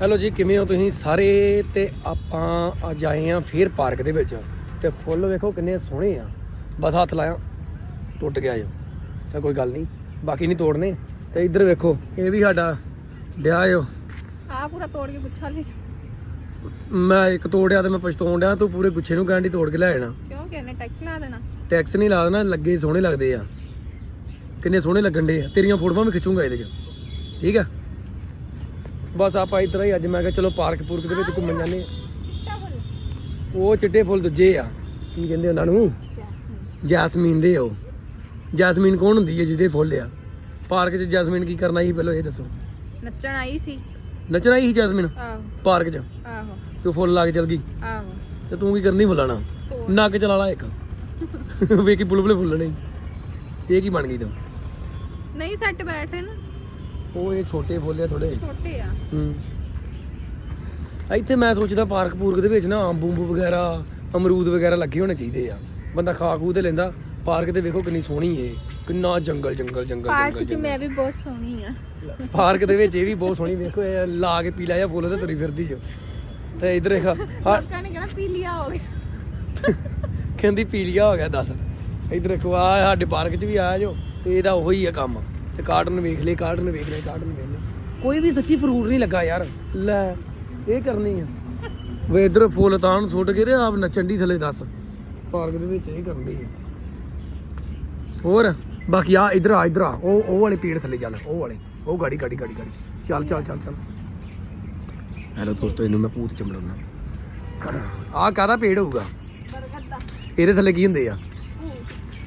Hello ਜੀ ਕਿਵੇਂ ਹੋ ਤੁਸੀਂ ਸਾਰੇ? ਤੇ ਆਪਾਂ ਅੱਜ ਆਏ ਆ ਫੇਰ ਪਾਰਕ ਦੇ ਵਿੱਚ। ਤੇ ਫੁੱਲ ਵੇਖੋ ਕਿੰਨੇ ਸੋਹਣੇ ਆ। ਬਸ ਹੱਥ ਲਾਇਆ ਟੁੱਟ ਗਿਆ ਜੋ। ਤਾਂ ਕੋਈ ਗੱਲ ਨਹੀਂ ਬਾਕੀ ਨਹੀਂ ਤੋੜਨੇ। ਤੇ ਇੱਧਰ ਵੇਖੋ ਇਹ ਵੀ ਸਾਡਾ ਡਿਆ ਜੋ ਆ ਪੂਰਾ ਤੋੜ ਕੇ ਗੁੱਛਾ ਲੈ ਮੈਂ ਇੱਕ ਤੋੜਿਆ ਤੇ ਮੈਂ ਪਛਤਾਉਣ ਡਿਆ ਤੂੰ ਪੂਰੇ ਗੁੱਛੇ ਨੂੰ ਕਹਿੰਦੀ ਤੋੜ ਕੇ ਲੈ ਜਾਣਾ। ਕਿਉਂ ਕਹਿੰਨੇ ਟੈਕਸ ਲਾ ਦੇਣਾ? ਟੈਕਸ ਨਹੀਂ ਲਾ ਦੇਣਾ ਲੱਗੇ ਸੋਹਣੇ ਲੱਗਦੇ ਆ। ਕਿੰਨੇ ਸੋਹਣੇ ਲੱਗਣ ਦੇ ਆ। ਤੇਰੀਆਂ ਫੋਟੋਆਂ ਵੀ ਖਿੱਚੂੰਗਾ ਇਹਦੇ 'ਚ। ਠੀਕ ਆ? ਬਸ ਆਪਾਂ ਇਤਰਾ ਹੀ ਅੱਜ ਮੈਂ ਕਿਹਾ ਚਲੋ ਪਾਰਕ ਪੂਰਕ ਦੇ ਵਿੱਚ ਘੁੰਮਣ ਜਾਂਦੇ ਆ ਉਹ ਚਿੱਟੇ ਫੁੱਲ ਦੂਜੇ ਆ। ਕੀ ਕਹਿੰਦੇ ਉਹਨਾਂ ਨੂੰ? ਜੈਸਮੀਨ ਦੇ ਉਹ। ਜੈਸਮੀਨ ਕੌਣ ਹੁੰਦੀ ਹੈ ਜਿਹਦੇ ਫੁੱਲ ਆ? ਪਾਰਕ 'ਚ ਜੈਸਮੀਨ ਕੀ ਕਰਨਾ ਸੀ ਪਹਿਲਾਂ ਇਹ ਦੱਸੋ। ਨੱਚਣ ਆਈ ਸੀ। ਨੱਚਣਾ ਹੀ ਸੀ ਜੈਸਮੀਨ? ਆਹੋ। ਪਾਰਕ 'ਚ? ਆਹੋ। ਤੂੰ ਫੁੱਲ ਲਾ ਕੇ ਚਲ ਗਈ। ਆਹੋ। ਤੇ ਤੂੰ ਕੀ ਕਰਨੀ ਫੁੱਲਾਣਾ। ਨੱਕ ਚਲਾ ਲਾ ਇੱਕ। ਵੇਖੀ ਬੁਲਬੁਲੇ ਫੁੱਲਣੇ। ਇਹ ਕੀ ਬਣ ਗਈ ਤੂੰ? ਨਹੀਂ ਸੈੱਟ ਬੈਠੇ ਨਾ। ਉਹ ਇਹ ਛੋਟੇ ਫੁੱਲ ਆ ਥੋੜੇ ਛੋਟੇ ਆ। ਹੂੰ। ਇੱਥੇ ਮੈਂ ਸੋਚਦਾ ਪਾਰਕ ਪੂਰਕ ਦੇ ਵਿੱਚ ਨਾ ਅੰਬ ਅੰਬੂ ਵਗੈਰਾ ਅਮਰੂਦ ਵਗੈਰਾ ਲੱਗੇ ਹੋਣੇ ਚਾਹੀਦੇ ਆ। ਬੰਦਾ ਖਾ ਖੂ ਤੇ ਲੈਂਦਾ। ਪਾਰਕ ਤੇ ਵੇਖੋ ਕਿੰਨੀ ਸੋਹਣੀ ਏ। ਕਿੰਨਾ ਜੰਗਲ ਜੰਗਲ ਜੰਗਲ ਪਾਰਕ ਜੰਗਲ 'ਚ ਮੈਂ ਵੀ ਬਹੁਤ ਸੋਹਣੀ ਆ। ਜੰਗਲ। ਪਾਰਕ ਦੇ ਵਿੱਚ ਇਹ ਵੀ ਬਹੁਤ ਸੋਹਣੀ ਵੇਖੋ ਇਹ ਲਾ ਕੇ ਪੀਲਾ ਜਿਹਾ ਫੁੱਲ ਤੇ ਤੁਰੀ ਫਿਰਦੀ ਜੋ। ਤੇ ਇਧਰ ਦੇਖ ਹਾਂ। ਲੋਕਾਂ ਨੇ ਕਹਿਣਾ ਪੀਲੀਆ ਹੋ ਗਿਆ। ਕਹਿੰਦੀ ਪੀਲੀਆ ਹੋ ਗਿਆ ਦੱਸ। ਇਧਰ ਦੇਖੋ ਆ ਸਾਡੇ ਪਾਰਕ 'ਚ ਵੀ ਆਇਆ ਜੋ ਤੇ ਇਹਦਾ ਉਹੀ ਆ ਕੰਮ। ਤੇ ਕਾਰਟਨ ਵੇਖ ਲੈ ਕਾਰਟਨ ਵੇਖ ਲੈ ਕਾਰਟਨ ਵੇਖ ਲੈ। ਕੋਈ ਵੀ ਸੱਚੀ ਫਰੂਟ ਨਹੀਂ ਲੱਗਾ ਯਾਰ। ਲੈ ਇਹ ਕਰਨੀ ਆ। ਵੇ ਇਧਰ ਫੁੱਲ ਤਾਂ ਸੁੱਟ ਕੇ ਤੇ ਆਪ ਨੱਚਣ ਦੀ ਥੱਲੇ ਦੱਸ। ਪਾਰਕ ਦੇ ਵਿੱਚ ਇਹ ਕਰਨੀ ਆ। ਹੋਰ ਬਾਕੀ ਆ ਇਧਰ ਆ ਇਧਰ ਆ। ਉਹ ਉਹ ਵਾਲੇ ਪੇੜ ਥੱਲੇ ਚੱਲ ਉਹ ਵਾਲੇ। ਉਹ ਗਾੜੀ ਗਾੜੀ ਗਾੜੀ ਗਾੜੀ। ਚੱਲ ਚੱਲ ਚੱਲ ਚੱਲ। ਹੈਲੋ ਦੋਸਤੋ ਇਹਨੂੰ ਮੈਂ ਭੂਤ ਚਮੜਾਉਣਾ ਆ ਕਾਹਦਾ ਪੇੜ ਹੋਊਗਾ? ਇਹਦੇ ਥੱਲੇ ਕੀ ਹੁੰਦੇ ਆ?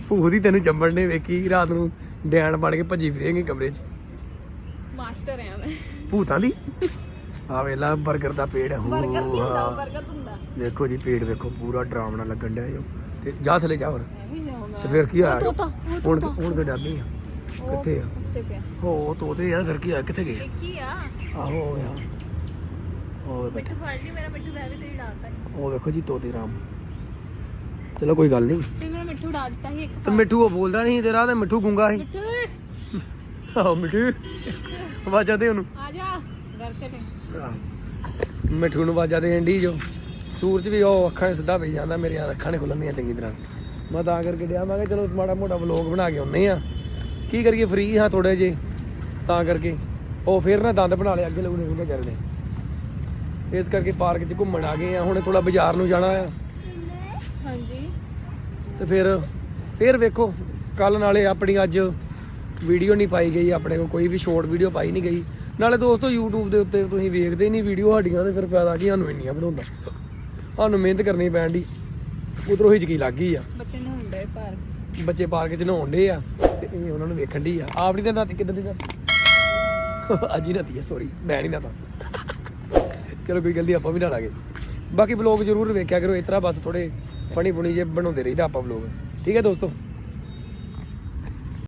ਭੂਤ। ਹੀ ਤੈਨੂੰ ਚੰਬੜ ਨੇ ਵੇਖੀ ਰਾਤ ਨੂੰ। ਡੈਣ ਬਣ ਕੇ ਭੱਜੀ ਫਿਰੇਂਗੇ ਕਮਰੇ 'ਚ। ਮਾਸਟਰ ਆ ਮੈਂ। ਭੂਤਾਂ ਦੀ? ਆ ਵੇਲਾ 버ਗਰ ਦਾ ਪੇੜ ਹੈ ਬਰਗਰ ਨਹੀਂ ਹੁੰਦਾ ਹੂੰ। ਬਰਗਦ ਹੁੰਦਾ। ਵੇਖੋ ਜੀ ਪੇੜ ਵੇਖੋ ਪੂਰਾ ਡਰਾਵਣਾ ਲੱਗਣ ਡਿਆ ਜੋ ਤੇ ਜਾ ਥੱਲੇ ਜਾ ਹੋਰ। ਵੀ ਤੇ ਫਿਰ ਕੀ ਉਹ ਹੁਣ ਹੁਣ ਤੇ ਡਰਦੀ ਆ। ਕਿੱਥੇ ਆ? ਹੋ ਤੋਤੇ ਆ ਫਿਰ ਕੀ ਆ ਕਿੱਥੇ ਗਏ? ਕੀ ਆ। ਆਹੋ ਗਿਆ ਉਹ ਬੈਠਾ। ਫੜ ਲਈ ਮੇਰਾ ਮਿੱਠੂ ਵੈਸੇ ਤੇ ਉਡਾਤਾ ਉਹ ਵੇਖੋ ਜੀ ਤੋਤੇ ਰਾਮ। ਚਲੋ ਕੋਈ ਗੱਲ ਨਹੀਂ। ਮਿੱਠੂ ਉਡਾ ਦਿੱਤਾ ਸੀ ਇੱਕ ਤੇ ਮਿੱਠੂ ਉਹ ਬੋਲਦਾ ਨਹੀਂ ਤੇਰਾ ਤੇ ਮਿੱਠੂ ਗੁੰਗਾ ਸੀ। ਮਿੱਠੂ। ਆਹੋ ਮਿੱਠੂ। ਆਵਾਜ਼ਾਂ ਦੇ ਉਹਨੂੰ। ਆ ਜਾ ਘਰ ਚਲੇ ਮਿੱਠੂ ਨੂੰ ਆਵਾਜ਼ਾਂ ਦੀ ਜੋ ਸੂਰਜ ਵੀ ਉਹ ਅੱਖਾਂ 'ਚ ਸਿੱਧਾ ਪਈ ਜਾਂਦਾ ਮੇਰੀਆਂ ਅੱਖਾਂ ਨੇ ਖੁੱਲਣੀਆਂ ਚੰਗੀ ਤਰ੍ਹਾਂ। ਮੈਂ ਤਾਂ ਕਰਕੇ ਡਿਆ ਮੈਂ ਕਿਹਾ ਚਲੋ ਮਾੜਾ ਮੋਟਾ ਵਲੌਗ ਬਣਾ ਕੇ ਆਉਨੇ ਆ ਕੀ ਕਰੀਏ ਫ੍ਰੀ ਹਾਂ ਥੋੜੇ ਜੇ ਤਾਂ ਕਰਕੇ। ਉਹ ਫੇਰ ਨਾ ਦੰਦ ਬਣਾ ਲਿਆ ਅੱਗੇ ਲੱਗੂ ਨੇ ਚੱਲਦੇ ਇਸ ਕਰਕੇ ਪਾਰਕ 'ਚ ਘੁੰਮਣ ਆ ਗਏ ਆ ਹੁਣ ਥੋੜਾ ਬਾਜ਼ਾਰ ਨੂੰ ਜਾਣਾ ਆ। ਹਾਂਜੀ। ਤੇ ਫਿਰ ਫਿਰ ਵੇਖੋ ਕੱਲ ਨਾਲੇ ਆਪਣੀ ਅੱਜ ਵੀਡੀਓ ਨਹੀਂ ਪਾਈ ਗਈ ਆਪਣੇ ਕੋਲ ਕੋਈ ਵੀ ਸ਼ਾਰਟ ਵੀਡੀਓ ਪਾਈ ਨਹੀਂ ਗਈ। ਨਾਲੇ ਦੋਸਤੋ YouTube ਦੇ ਉੱਤੇ ਤੁਸੀਂ ਵੇਖਦੇ ਨਹੀਂ ਵੀਡੀਓ ਸਾਡੀਆਂ ਤੇ ਫਿਰ ਫਾਇਦਾ ਕੀ ਸਾਨੂੰ ਇੰਨੀਆਂ ਬਣਾਉਂਦਾ। ਸਾਨੂੰ ਮਿਹਨਤ ਕਰਨੀ ਪੈਣ ਦੀ ਉਧਰੋਂ ਹਿਚਕੀ ਲੱਗ ਗਈ ਆ। ਬੱਚੇ ਨੇ ਹੁੰਦੇ ਪਰ ਬੱਚੇ ਪਾਰਕ 'ਚ ਨਹਾਉਣ ਡੇ ਆ ਤੇ ਇਹ ਉਹਨਾਂ ਨੂੰ ਵੇਖਣ ਦੀ ਆ। ਆਪਣੀ ਤਾਂ ਨਾਤੀ ਕਿਦਾਂ ਦੀ ਅੱਜ ਹੀ ਨਾਤੀ ਆ ਸੌਰੀ ਮੈਂ ਨਹੀਂ ਨਾਤਾ। ਚਲੋ ਕੋਈ ਗੱਲ ਨਹੀਂ ਆਪਾਂ ਵੀ ਨਹਾਲਾਂਗੇ ਬਾਕੀ ਵਲੌਗ ਜ਼ਰੂਰ ਵੇਖਿਆ ਕਰੋ ਇਸ ਤਰ੍ਹਾਂ ਬਸ ਥੋੜੇ ਫਣੀ ਫੁਣੀ ਜੇ ਬਣਾਉਂਦੇ ਰਹੀਦਾ ਆਪਾਂ ਵਲੌਗ ਠੀਕ ਹੈ ਦੋਸਤੋ?